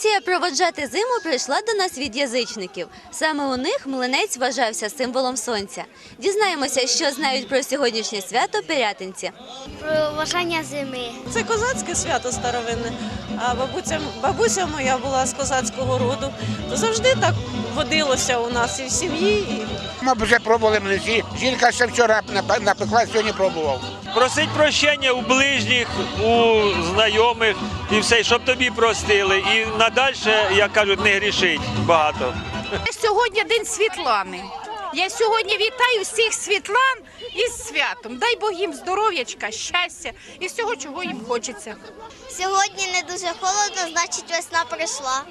Традиція проводжати зиму прийшла до нас від язичників. Саме у них млинець вважався символом сонця. Дізнаємося, що знають про сьогоднішнє свято пирятинці. Про вважання зими. Це козацьке свято старовинне. А бабуся, бабуся моя була з козацького роду. То завжди так водилося у нас і в сім'ї. Ми вже пробували млинці. Жінка ще вчора напекла, сьогодні пробував. Просить прощення у ближніх, у знайомих і все, щоб тобі простили. І надальше, як кажуть, не грішить багато. Сьогодні день Світлани. Я сьогодні вітаю всіх світлан із святом. Дай Бог їм здоров'ячка, щастя і всього, чого їм хочеться. Сьогодні не дуже холодно, значить весна прийшла.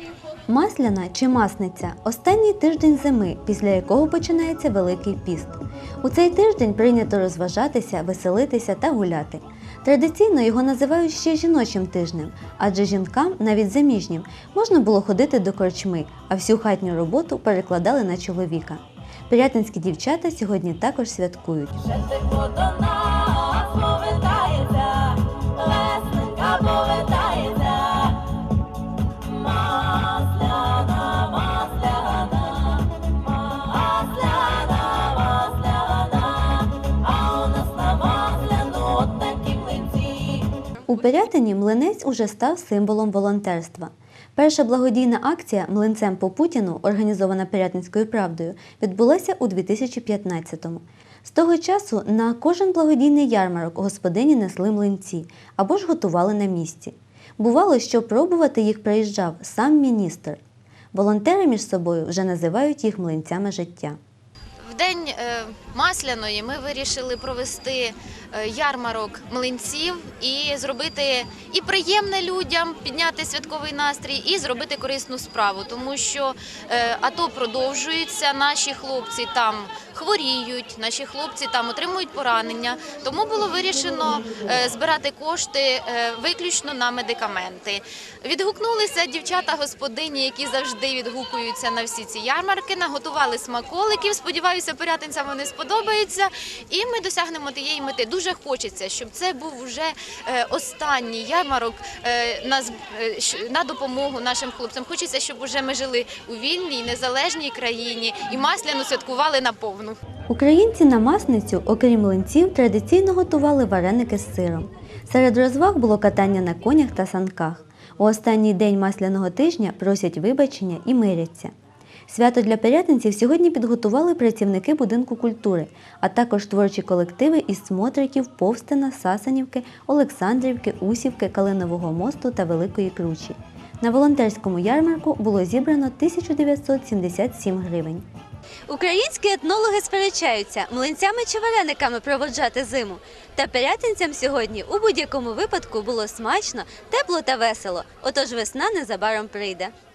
Масляна чи масниця останній тиждень зими, після якого починається Великий піст. У цей тиждень прийнято розважатися, веселитися та гуляти. Традиційно його називають ще жіночим тижнем, адже жінкам, навіть заміжнім, можна було ходити до корчми, а всю хатню роботу перекладали на чоловіка. Пирятинські дівчата сьогодні також святкують. У Пирятині млинець уже став символом волонтерства. Перша благодійна акція Млинцем по Путіну, організована Пирятинською правдою, відбулася у 2015-му. З того часу на кожен благодійний ярмарок господині несли млинці або ж готували на місці. Бувало, що пробувати їх приїжджав сам міністр. Волонтери між собою вже називають їх млинцями життя. В день е, масляної ми вирішили провести ярмарок млинців і зробити і приємне людям, підняти святковий настрій, і зробити корисну справу, тому що е, АТО продовжується. Наші хлопці там хворіють, наші хлопці там отримують поранення. Тому було вирішено е, збирати кошти е, виключно на медикаменти. Відгукнулися дівчата господині, які завжди відгукуються на всі ці ярмарки, наготували смаколиків. Сподіваюся, порятинцям вони сподобаються. І ми досягнемо тієї мети. Дуже хочеться, щоб це був вже е, останній ярмарок е, на, е, на допомогу нашим хлопцям. Хочеться, щоб уже ми жили у вільній, незалежній країні і масляну святкували наповну. Українці на масницю, окрім млинців, традиційно готували вареники з сиром. Серед розваг було катання на конях та санках. У останній день масляного тижня просять вибачення і миряться. Свято для пирятинців сьогодні підготували працівники будинку культури, а також творчі колективи із Смотриків, Повстина, Сасанівки, Олександрівки, Усівки, Калинового мосту та Великої Кручі. На волонтерському ярмарку було зібрано 1977 гривень. Українські етнологи сперечаються, млинцями чи варениками проводжати зиму. Та пирятинцям сьогодні у будь-якому випадку було смачно, тепло та весело. Отож весна незабаром прийде.